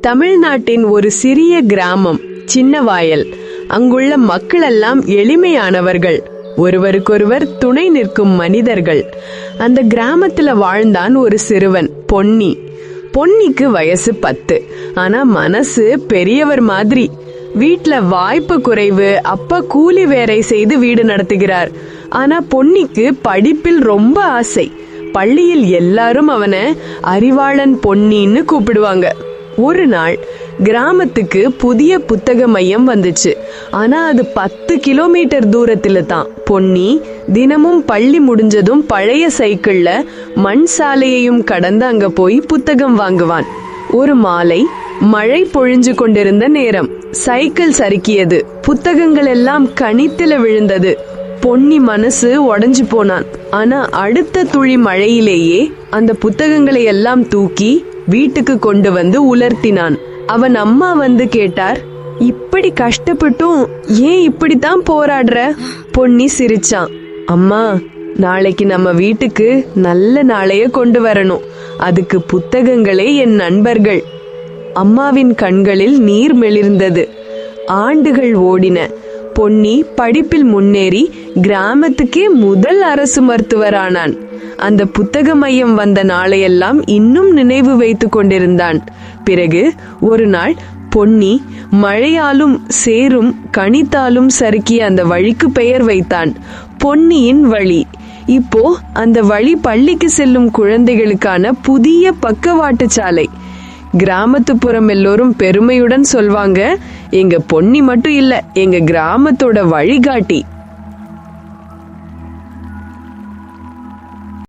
தமிழ்நாட்டின் ஒரு சிறிய கிராமம் சின்னவாயல். அங்குள்ள மக்களெல்லாம் எளிமையானவர்கள். ஒருவருக்கொருவர் துணை நிற்கும் மனிதர்கள். அந்த கிராமத்துல வாழ்ந்தான் ஒரு சிறுவன் பொன்னி. பொன்னிக்கு வயசு பத்து. ஆனா மனசு பெரியவர் மாதிரி. வீட்ல வாய்ப்பு குறைவு அப்பா கூலி வேலை செய்து வீடு நடத்துகிறார். ஆனா பொன்னிக்கு படிப்பில் ரொம்ப ஆசை. பள்ளியில் எல்லாரும் அவனை அறிவாளன் பொன்னின்னு கூப்பிடுவாங்க. ஒரு நாள் கிராமத்துக்கு புதிய புத்தக மையம் வந்துச்சு. ஆனா அது பத்து கிலோமீட்டர் தூரத்துல தான். பொன்னி தினமும் பள்ளி முடிஞ்சதும் பழைய சைக்கிள்ல மண் சாலையையும் கடந்து அங்க போய் புத்தகம் வாங்குவான். ஒரு மாலை மழை பொழிஞ்சு கொண்டிருந்த நேரம். சைக்கிள் சறுக்கியது. புத்தகங்கள் எல்லாம் கணித்துல விழுந்தது. பொன்னி மனசு உடஞ்சு போனான். ஆனா அடுத்த துளி மழையிலேயே அந்த புத்தகங்களை எல்லாம் தூக்கி வீட்டுக்கு கொண்டு வந்து உலர்த்தினான். அவன் அம்மா வந்து கேட்டார் இப்படி கஷ்டப்பட்டும் ஏன் இப்படித்தான் போராடுற? பொன்னி சிரிச்சான். அம்மா நாளைக்கு நம்ம வீட்டுக்கு நல்ல நாளைய கொண்டு வரணும். அதுக்கு புத்தகங்களே என் நண்பர்கள். அம்மாவின் கண்களில் நீர் மெளிர்ந்தது ஆண்டுகள் ஓடின. பொன்னி படிப்பில் முன்னேறி கிராமத்துக்கே முதல் அரசு மருத்துவரானான். அந்த புத்தக மையம் வந்த நாளையெல்லாம் இன்னும் நினைவு வைத்து கொண்டிருந்தான். பிறகு ஒரு நாள் பொன்னி மழையாலும் சேரும் கணித்தாலும் சறுக்கிய அந்த வழிக்கு பெயர் வைத்தான். பொன்னியின் வழி. இப்போ அந்த வழி பள்ளிக்கு செல்லும் குழந்தைகளுக்கான புதிய பக்கவாட்டு சாலை. கிராமத்துப்புறம் எல்லோரும் பெருமையுடன் சொல்வாங்க எங்க பொன்னி மட்டும் இல்ல எங்க கிராமத்தோட வழிகாட்டி.